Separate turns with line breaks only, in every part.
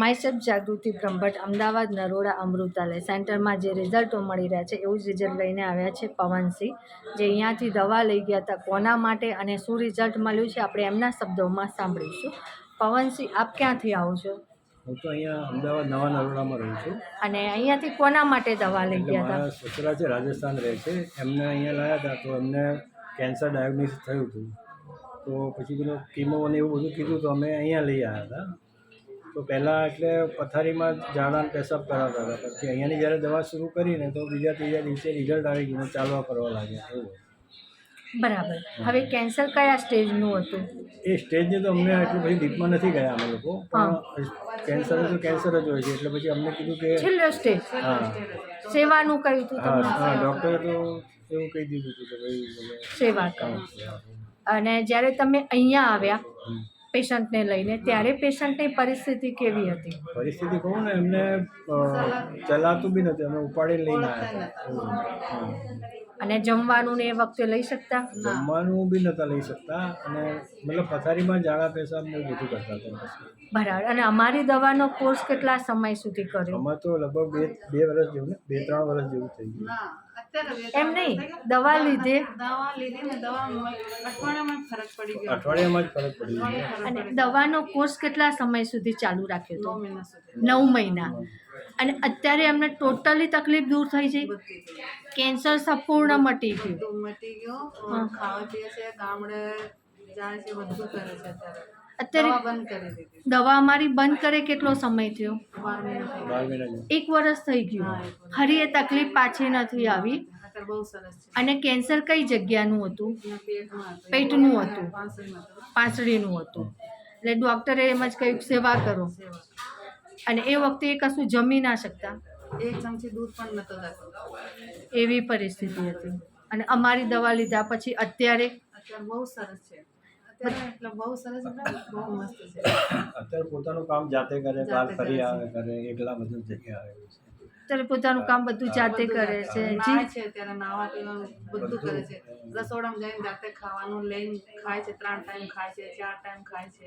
માયસેફ જાગૃતિ બ્રહ્મભટ્ટ અમદાવાદ નરોડા અમૃતાલય સેન્ટરમાં જે રિઝલ્ટો મળી રહ્યા છે એવું જ રિઝલ્ટ લઈને આવ્યા છે પવનસિંહ જે અહીંયાથી દવા લઈ ગયા હતા કોના માટે અને શું રિઝલ્ટ મળ્યું છે આપણે એમના શબ્દોમાં સાંભળીશું. પવનસિંહ આપ ક્યાંથી આવો છો?
હું તો અહીંયા અમદાવાદ નવા નરોડામાં રહું છું.
અને અહીંયાથી કોના માટે દવા લઈ ગયા હતા?
સસરા છે રાજસ્થાન રહે છે. એમને અહીંયા લાવ્યા હતા તો એમને કેન્સર ડાયગ્નોસિસ થયું હતું. તો પછી પેલું કીમો અને એવું બધું કીધું તો અમે અહીંયા લઈ આવ્યા હતા. તો પહેલાં એટલે પથારીમાં ઝાડા પેશાબ કરાવતા હતા. પછી અહીંયાની જ્યારે દવા શરૂ કરીને તો બીજા ત્રીજા દિવસે રિઝલ્ટ આવી ગયું ચાલવા કરવા લાગ્યા. એવું
બરાબર. હવે કેન્સર કયા સ્ટેજનું હતું?
એ સ્ટેજને તો અમને એટલું પછી ડીપમાં નથી ગયા અમે લોકો પણ કેન્સર તો કેન્સર જ હોય છે. એટલે પછી અમને કીધું કે
છેલ્લો સ્ટેજ.
હા.
સેવાનું કહ્યું હતું
હા હા ડૉક્ટરે તો એવું કહી દીધું હતું કે ભાઈ
સેવા કરો. અને જ્યારે તમે અહીંયા આવ્યા. પેશન્ટને લઈને ત્યારે પેશન્ટની પરિસ્થિતિ કેવી હતી?
પરિસ્થિતિ કહું ને એમને ચલાતું બી નથી અમે ઉપાડી લઈને આવ્યા.
અને જમવાનું ને એ વખતે લઈ શકતા?
જમવાનું બી નહોતા લઈ શકતા અને મતલબ પથારીમાં જાડા પેશાબ એવું બધું કરતા હતા
બરાબર. અને અમારી દવાનો કોર્સ કેટલા સમય સુધી કર્યો?
અમારે તો લગભગ બે બે વર્ષ જેવું ને બે ત્રણ વર્ષ જેવું થઈ ગયું.
એમ નહીં દવા લીધે.
દવા લીધી ને દવા અઠવાડિયામાં જ ફરક પડી ગયો.
અઠવાડિયામાં જ ફરક પડી ગયો.
અને દવાનો કોર્સ કેટલા સમય સુધી ચાલુ રાખ્યો હતો નવ મહિના અને અત્યારે એમને ટોટલી તકલીફ દૂર થઈ
છે?
કેન્સર સંપૂર્ણ મટી ગયું.
મટી ગયો. ખાવા પીએ છે ગામડે જાય છે બધું કરે છે અત્યારે દવા બંધ કરી દીધી.
દવા અમારી બંધ કરે કેટલો સમય થયો? એક વર્ષ થઈ ગયું. ફરી એ તકલીફ પાછી નથી આવી. અને કેન્સર કઈ જગ્યાનું હતું? પેટનું હતું. પાંસળીનું હતું. એટલે ડૉક્ટરે એમ જ કહ્યું સેવા કરો. અને એ વખતે એ કશું જમી ના શકતા?
એક ચમચી દૂધ પણ નતો
એવી પરિસ્થિતિ હતી. અને અમારી દવા લીધા પછી અત્યારે?
અત્યારે બહુ સરસ છે. અત્યારે એટલે બહુ સરસ એટલે બહુ મસ્ત છે.
અત્યારે પોતાનું કામ જાતે કરે બહાર ફરી આવે કરે એકલા બધું જગ્યા આવે છે.
અત્યારે પોતાનું કામ બધું જાતે કરે છે
છે ત્યારે નાવા પીવાનું બધું કરે છે. રસોડામાં જઈને જાતે ખાવાનું લઈને ખાય છે ત્રણ ટાઈમ ખાય છે ચાર ટાઈમ ખાય છે.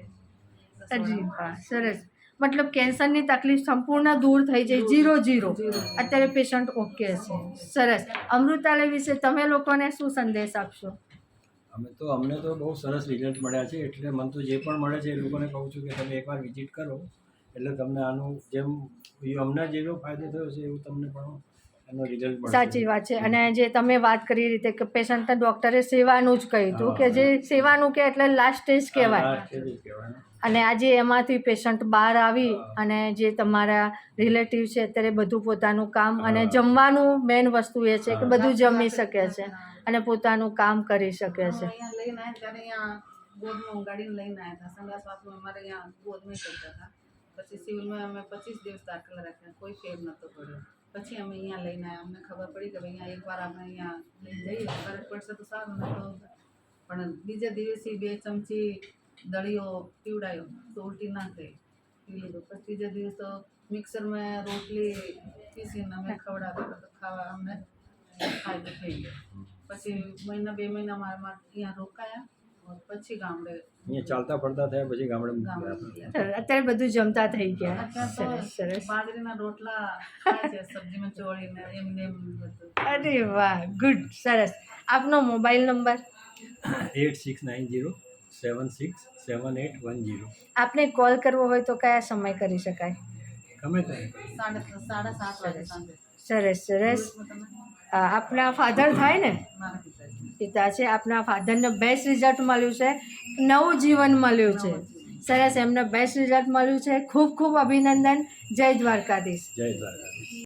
અજી વાહ, સરસ. મતલબ કેન્સરની તકલીફ સંપૂર્ણ દૂર થઈ જાય જીરો જીરો અત્યારે પેશન્ટ ઓકે છે. સરસ. અમૃતાલય વિશે તમે લોકોને શું સંદેશ આપશો?
અમે તો, અમને તો બહુ સરસ રિઝલ્ટ મળ્યા છે. એટલે મને તો જે પણ મળે છે એ લોકોને કહું છું કે તમે એકવાર વિઝિટ કરો. એટલે તમને આનું જેમ, અમને જેવો ફાયદો થયો છે એવું તમને પણ
સાચી વાત છે. અને જે તમે વાત કરી રીતે કે પેશન્ટને ડૉક્ટરે સેવાનું જ કહ્યું હતું કે જે સેવાનું કે એટલે લાસ્ટ સ્ટેજ કહેવાય. અને આજે એમાંથી પેશન્ટ બહાર આવી અને જે તમારા રિલેટિવ છે અત્યારે બધું પોતાનું કામ અને જમવાનું મેઇન વસ્તુ એ છે કે બધું જમી શકે છે અને પોતાનું કામ કરી શકે છે.
અહીંયા લઈને આવ્યા ત્યારે અહીંયા ગોદમાં ઊંઘાડીને લઈને આવ્યા હતા. સંડાસ બાથરૂમ અમારે અહીંયા ગોદમાં કરતા હતા. પછી સિવિલમાં અમે પચીસ દિવસ દાખલ રાખ્યા. કોઈ ફેર નહોતો પડ્યો. પછી અમે અહીંયા લઈને આવ્યા. અમને ખબર પડી કે અહીંયા એકવાર અમે અહીંયા લઈને જઈએ. ફરક પડશે તો સારું તો પણ બીજા દિવસે બે ચમચી દળીઓ પીવડાયો. તો ઉલટી ના થઈ. પી લીધું. પછી ત્રીજા દિવસ તો મિક્સરમાં રોટલી પીસીને અમે ખવડાવતા તો ખાવા અમને ફાયદો થઈ ગયો. પછી મહિના, બે મહિના મારા અહીંયા રોકાયા. પછી ગામડે
અહીંયા ચાલતા ફરતા થયા પછી ગામડે.
અત્યારે બધું જમતા થઈ ગયા. સરસ સરસ.
બાજરીના રોટલા સબ્જીમાં ચોળીને એમને એમ
અરે વાહ ગુડ સરસ. આપનો mobile number?
Eight six nine zero seven six seven eight one zero
આપને કોલ કરવો હોય તો કયા સમય કરી શકાય?
ગમે તે
સાડા સાડા સાત વાગે
સરસ. સરસ આપના ફાધર થાય ને? પિતા છે. આપના ફાધરને બેસ્ટ રિઝલ્ટ મળ્યું છે. નવું જીવન મળ્યું છે. સરસ, એમને બેસ્ટ રિઝલ્ટ મળ્યું છે. ખૂબ ખૂબ અભિનંદન. જય દ્વારકાધીશ.
જય દ્વારકાધીશ.